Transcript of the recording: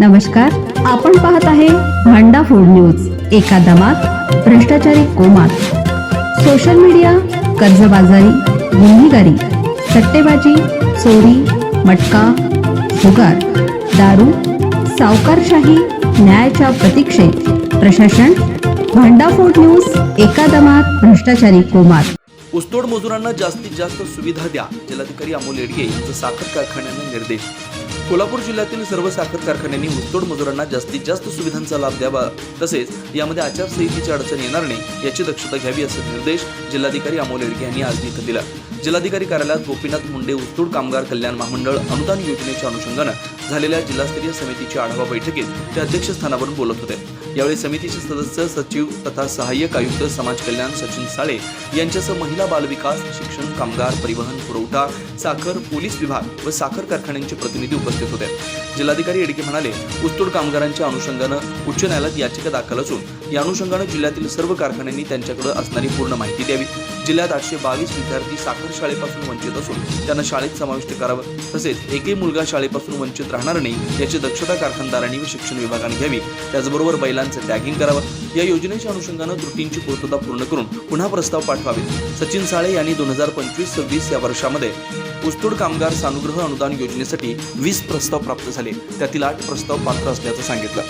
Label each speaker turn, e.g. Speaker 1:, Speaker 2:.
Speaker 1: नमस्कार आपण पाहत आहे भांडाफोड न्यूज एका दमात भ्रष्टाचारी कोमात. सोशल मीडिया कर्जबाजारी गुन्हेगारी सट्टेबाजी चोरी मटका जुगार दारू सावकारशाही न्यायाच्या प्रतीक्षेत. प्रशासन भांडाफोड न्यूज एका दमात भ्रष्टाचारी कोमात.
Speaker 2: ऊसतोड मजुरांना जास्तीत जास्त सुविधा द्या जिल्हाधिकारी अमोल येडगे यांचे साखर कारखान्यांना निर्देश. कोल्हापूर जिल्ह्यातील सर्व साखर कारखान्यांनी ऊसतोड मजुरांना जास्तीत जास्त सुविधांचा लाभ द्यावा. तसेच यामध्ये आचारसंहितेची अडचण येणार नाही याची दक्षता घ्यावी असे निर्देश जिल्हाधिकारी अमोल येडगे यांनी आज इथं दिला. जिल्हाधिकारी कार्यालयात गोपीनाथ मुंडे ऊसतोड कामगार कल्याण महामंडळ अनुदान योजनेच्या अनुषंगानं झालेल्या जिल्हास्तरीय समितीच्या आढावा बैठकीत ते अध्यक्षस्थानावरून बोलत होते. यावेळी समितीचे सदस्य सचिव तथा सहाय्यक आयुक्त समाज कल्याण सचिन साळे यांच्यासह महिला बालविकास शिक्षण कामगार परिवहन पुरवठा साखर पोलीस विभाग व साखर कारखान्यांचे प्रतिनिधी उपस्थित होते. जिल्हाधिकारी येडगे म्हणाले ऊसतोड कामगारांच्या अनुषंगानं उच्च न्यायालयात याचिका दाखल असून या अनुषंगानं जिल्ह्यातील सर्व कारखान्यांनी त्यांच्याकडे असणारी पूर्ण माहिती द्यावी. जिल्ह्यात आठशे बावीस विद्यार्थी साखर शाळेपासून वंचित असून त्यांना शाळेत समाविष्ट करावं. तसेच एकही मुलगा शाळेपासून वंचित राहणार नाही याची दक्षता कारखानदारांनी व शिक्षण विभागाने घ्यावी. त्याचबरोबर बैलांचं टॅगिंग करावं. या योजनेच्या अनुषंगानं त्रुटींची पूर्तता पूर्ण करून पुन्हा प्रस्ताव पाठवावे. सचिन साळे यांनी दोन हजार पंचवीस सव्वीस या वर्षामध्ये ऊसतोड कामगार सानुग्रह अनुदान योजनेसाठी वीस प्रस्ताव प्राप्त झाले. त्यातील आठ प्रस्ताव पात्र असल्याचं सांगितलं.